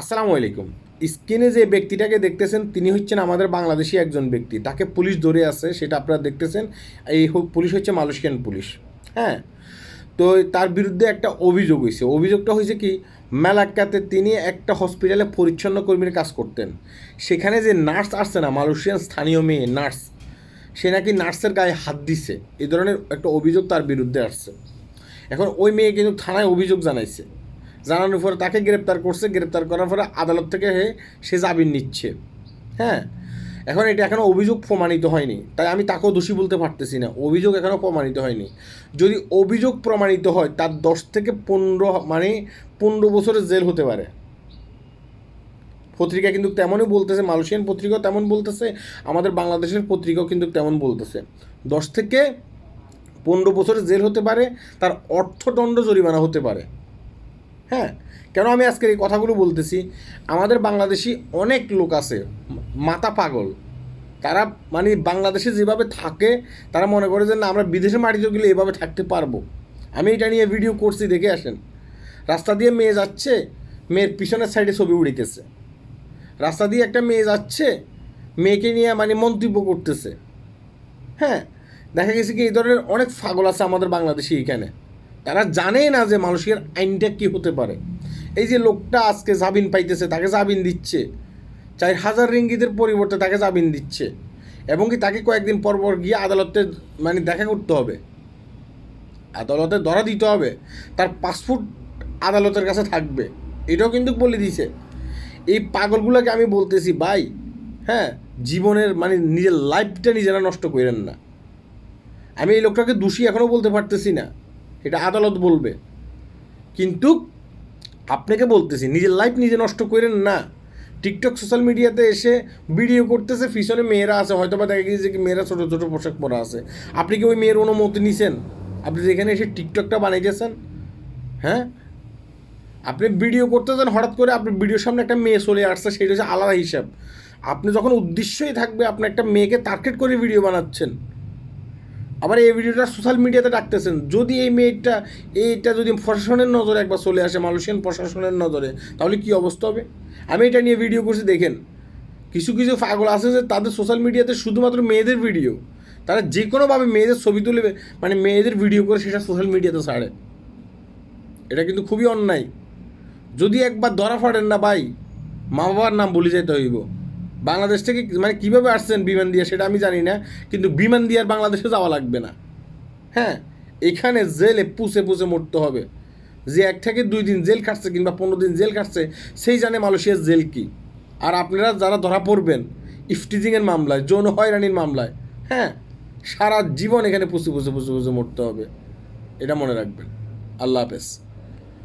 আসসালামু আলাইকুম। স্ক্রিনে যে ব্যক্তিটাকে দেখতেছেন, তিনি হচ্ছেন আমাদের বাংলাদেশি একজন ব্যক্তি। তাকে পুলিশ ধরে আছে, সেটা আপনারা দেখতেছেন। এই পুলিশ হচ্ছে মালয়েশিয়ান পুলিশ। হ্যাঁ? তো তার বিরুদ্ধে একটা অভিযোগ হয়েছে অভিযোগটা হয়েছে কি, মেলাক্কাতে তিনি একটা হসপিটালে পরিচ্ছন্ন কর্মীর কাজ করতেন। সেখানে যে নার্স আসছে না, মালয়েশিয়ান স্থানীয় মেয়ে, নার্স, সে নাকি নার্সের গায়ে হাত দিছে। এই ধরনের একটা অভিযোগ তার বিরুদ্ধে আসছে। এখন ওই মেয়ে কিন্তু থানায় অভিযোগ জানাইছে। জানানোর পরে তাকে গ্রেপ্তার করছে, গ্রেপ্তার করার পরে আদালত থেকে সে জামিন নিচ্ছে। হ্যাঁ? এখন এটা এখনও অভিযোগ প্রমাণিত হয়নি। তাই আমি তাকেও দোষী বলতে পারতেছি না। অভিযোগ এখনও প্রমাণিত হয়নি। যদি অভিযোগ প্রমাণিত হয়, তার দশ থেকে পনেরো মানে পনেরো বছরের জেল হতে পারে। পত্রিকা কিন্তু তেমনই বলতেছে, মালয়েশিয়ান পত্রিকাও তেমন বলতেছে, আমাদের বাংলাদেশের পত্রিকাও কিন্তু তেমন বলতেছে। দশ থেকে পনেরো বছরের জেল হতে পারে, তার অর্থদণ্ড জরিমানা হতে পারে। হ্যাঁ কেন আমি আজকের এই কথাগুলো বলতেছি? আমাদের বাংলাদেশি অনেক লোক আছে মাথা পাগল। তারা মানে বাংলাদেশে যেভাবে থাকে, তারা মনে করে যে না, আমরা বিদেশে মাটিতে গেলে এভাবে থাকতে পারব। আমি এটা নিয়ে ভিডিও করছি, দেখে আসেন। রাস্তা দিয়ে মেয়ে যাচ্ছে, মেয়ের পিছনের সাইডে ছবি উড়িতেছে। রাস্তা দিয়ে একটা মেয়ে যাচ্ছে, মেয়েকে নিয়ে মানে মন্তব্য করতেছে। হ্যাঁ দেখা গেছে কি, এই ধরনের অনেক ফাগল আছে আমাদের বাংলাদেশি এখানে। তারা জানে না যে মানুষের আইনটা কী হতে পারে। এই যে লোকটা আজকে জামিন পাইতেছে, তাকে জামিন দিচ্ছে। চার হাজার রিঙ্গিতের পরিবর্তে তাকে জামিন দিচ্ছে। এবং কি তাকে কয়েকদিন পর পর গিয়ে আদালতে মানে দেখা করতে হবে। আদালতে ধরা দিতে হবে। তার পাসপোর্ট আদালতের কাছে থাকবে। এটাও কিন্তু বলে দিছে। এই পাগলগুলোকে আমি বলতেছি, ভাই হ্যাঁ জীবনের মানে নিজের লাইফটা নিজেরা নষ্ট করেন না। আমি এই লোকটাকে দোষী এখনও বলতে পারতেছি না। এটা আদালত বলবে। কিন্তু আপনাকে বলতেছি, নিজের লাইফ নিজে নষ্ট করেন না। টিকটক সোশ্যাল মিডিয়াতে এসে ভিডিও করতেছে, পিছনে মেয়েরা আছে হয়তো বা দেখা গিয়েছে কি মেয়েরা ছোটো ছোটো পোশাক পরা আছে। আপনি কি ওই মেয়ের অনুমতি নিছেন? আপনি যেখানে এসে টিকটকটা বানাইতেছেন হ্যাঁ? আপনি ভিডিও করতেছেন, হঠাৎ করে আপনি ভিডিওর সামনে একটা মেয়ে চলে আসছে, সেটা হচ্ছে আলাদা হিসাব। আপনি যখন উদ্দেশ্যই থাকবে, আপনি একটা মেয়েকে টার্গেট করে ভিডিও বানাচ্ছেন। আবার এই ভিডিওটা সোশ্যাল মিডিয়াতে ডাকতেছেন। যদি এই মেয়েটা, এইটা যদি প্রশাসনের নজরে একবার চলে আসে, মালয়েশিয়ান প্রশাসনের নজরে, তাহলে কি অবস্থা হবে? আমি এটা নিয়ে ভিডিও করছি, দেখেন। কিছু কিছু পাগল আছে যে তাদের সোশ্যাল মিডিয়াতে শুধুমাত্র মেয়েদের ভিডিও তারা যে কোনোভাবে মেয়েদের ছবি তুলে মানে মেয়েদের ভিডিও করে সেটা সোশ্যাল মিডিয়াতে ছাড়ে। এটা কিন্তু খুবই অন্যায়। যদি একবার ধরা পড়েন না ভাই মা বাবার নাম বলে যেতে হইব। বাংলাদেশ থেকে মানে কীভাবে আসছেন বিমান দিয়ে সেটা আমি জানি না, কিন্তু বিমান দিয়ে আর বাংলাদেশে যাওয়া লাগবে না। হ্যাঁ এখানে জেলে পুষে পুষে মরতে হবে। যে এক থেকে দুই দিন জেল খাটছে কিংবা পনেরো দিন জেল খাটছে, সেই জানে মালয়েশিয়ার জেল কি। আর আপনারা যারা ধরা পড়বেন ইফটিজিংয়ের মামলায়, যৌন হয়রানির মামলায় হ্যাঁ সারা জীবন এখানে পুষে পুষে পুষে পুষে মরতে হবে। এটা মনে রাখবেন। আল্লাহ হাফেজ।